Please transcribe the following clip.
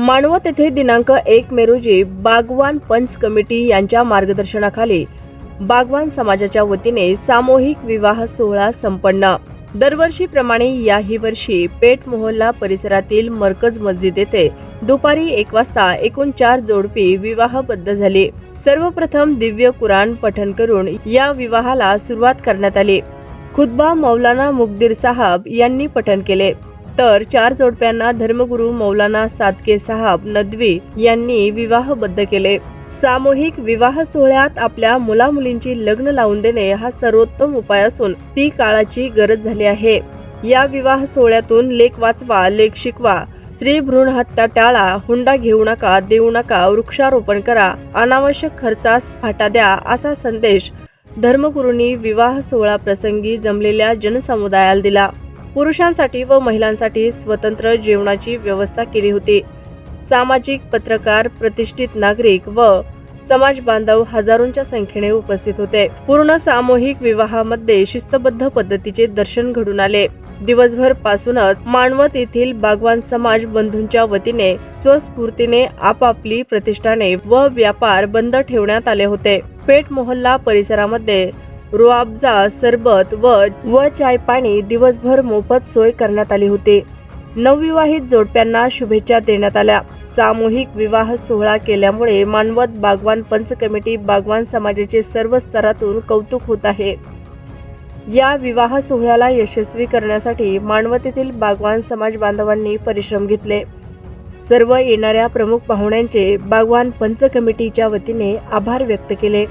मानवत येथे दिनांक एक मे रोजी बागवान पंच कमिटी यांच्या मार्गदर्शनाखाली बागवान समाजाच्या वतीने सामूहिक विवाह सोहळा संपन्न. दरवर्षीप्रमाणे याही वर्षी पेठ मोहल्ला परिसरातील मरकज मस्जिद येथे दुपारी एक वाजता एकूण चार जोडपी विवाहबद्ध झाली. सर्वप्रथम दिव्य कुराण पठण करून या विवाहाला सुरुवात करण्यात आली. खुतबा मौलाना मुगदीर साहब यांनी पठण केले. तर चार जोडप्यांना धर्मगुरू मौलाना सादके साहब नदवी यांनी विवाहबद्ध केले. सामूहिक विवाह सोहळ्यात आपल्या मुलामुलींची लग्न लावून देणे हा सर्वोत्तम उपाय असून ती काळाची गरज झाली आहे. या विवाह सोहळ्यातून लेख वाचवा लेख शिकवा स्त्री भ्रूण हत्या टाळा हुंडा घेऊ नका देऊ नका वृक्षारोपण करा अनावश्यक खर्चास फाटा द्या असा संदेश धर्मगुरूंनी विवाह सोहळा प्रसंगी जमलेल्या जनसमुदायाला दिला. पुरुषांसाठी व महिलांसाठी स्वतंत्र जेवणाची व्यवस्था केली होती. सामाजिक पत्रकार प्रतिष्ठित नागरिक व समाज बांधव हजारोंच्या संख्येने उपस्थित होते. पूर्ण सामूहिक विवाहामध्ये शिस्तबद्ध पद्धतीचे दर्शन घडून आले. दिवसभर पासूनच मानवत येथील बागवान समाज बंधूंच्या वतीने स्वस्फूर्तीने आपापली प्रतिष्ठाने व व्यापार बंद ठेवण्यात आले होते. पेठ मोहल्ला परिसरामध्ये रुआबजा सरबत व व चाय पाणी दिवसभर मोफत सोय करण्यात आली होती. नवविवाहित जोडप्यांना शुभेच्छा देण्यात आल्या. सामूहिक विवाह सोहळा केल्यामुळे मानवत बागवान पंच कमिटी बागवान समाजाचे सर्व स्तरातून कौतुक होत आहे. या विवाह सोहळ्याला यशस्वी करण्यासाठी मानवत येथील बागवान समाज बांधवांनी परिश्रम घेतले. सर्व येणाऱ्या प्रमुख पाहुण्यांचे बागवान पंच कमिटीच्या वतीने आभार व्यक्त केले.